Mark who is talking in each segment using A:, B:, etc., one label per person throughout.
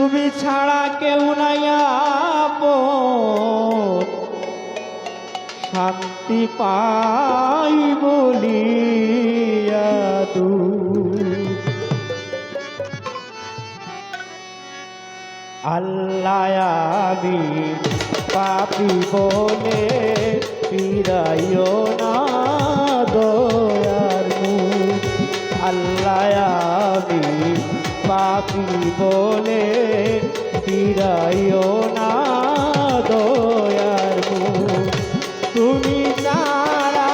A: তুমি ছাড়া কেউ নাই শান্তি পাই বলিয়া তু আল্লাহ পাপি বলে ফিরাইও না দয়ার আল্লাহ পাপি বলে ফিরাইও না দয়ার তুমি ছাড়া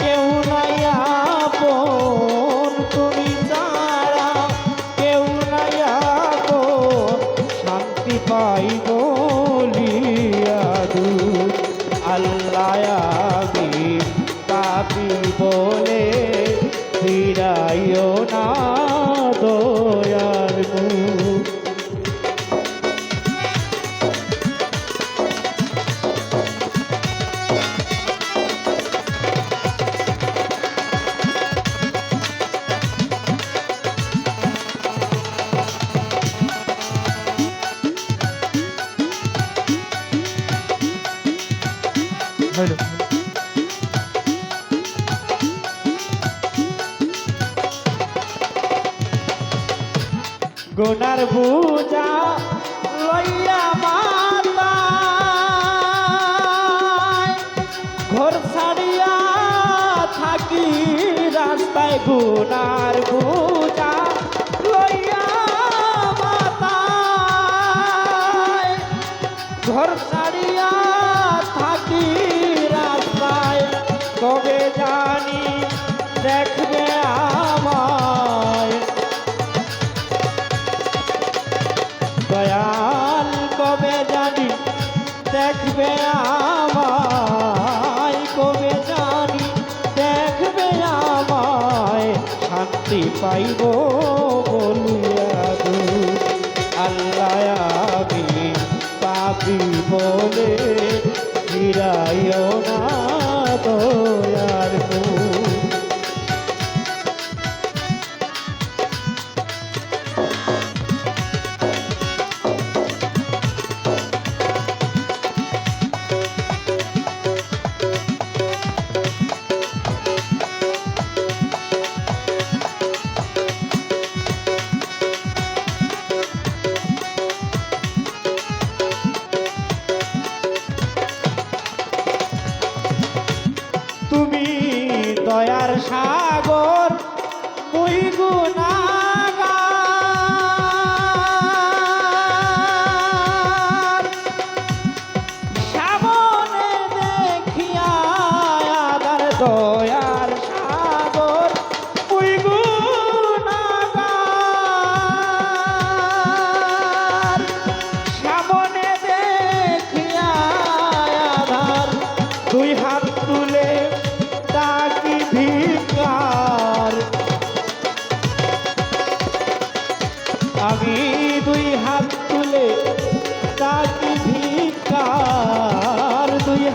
A: কেউ নাই আপন। তুমি ছাড়া কেউ নাই আপন। শান্তি পাই বলিয়া দু আল্লাহ হলো। গুনার পূজা লইয়া মাতা ঘর ছাড়িয়া থাকি রাস্তায় গুনার পূজা লইয়া মাতা ঘর শান্তি পাইব বলিয়া দু আল্লাহ আমি পাপি বলে ফিরাইও না।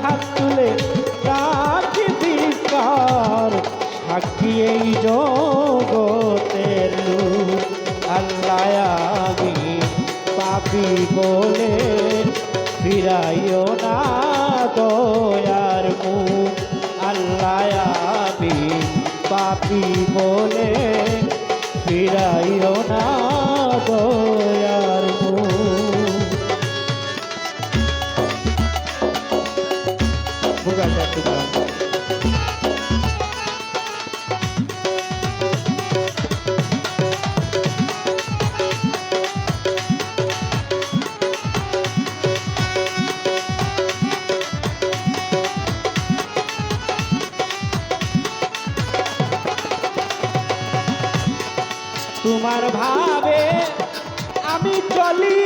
A: হাত তুলে ডাকি ভিকার সাক্ষী এই জগতের আল্লাহ আমি পাপি বলে ফিরাইও না দয়ার মুখ। আল্লাহ আমি পাপি বলে ফিরাইও না তোমার ভাবে আমি চলি।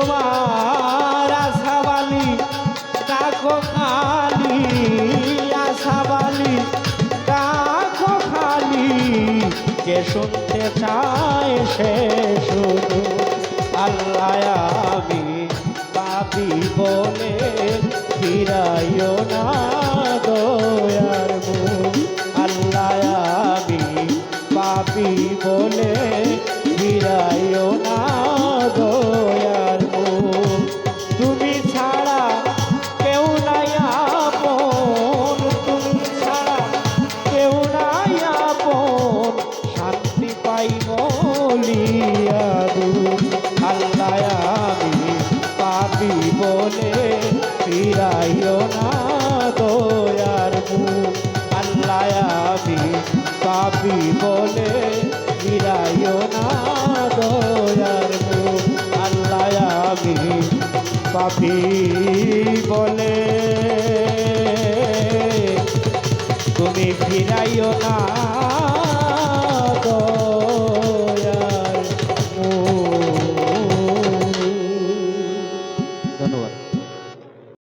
A: তোমার আশাবালি ডাকো খালি আশাবালি ডাকো খালি কে শুনতে চায় সে শুধু আল্লাহ আমি পাপি বলে ফিরাইও না। আমি পাপি বলে ফিরাইও না দয়ার আল্লাহ আমি পাপি বলে ফিরাইও না দয়ার আল্লাহ আমি পাপি বলে তুমি ফিরাইও না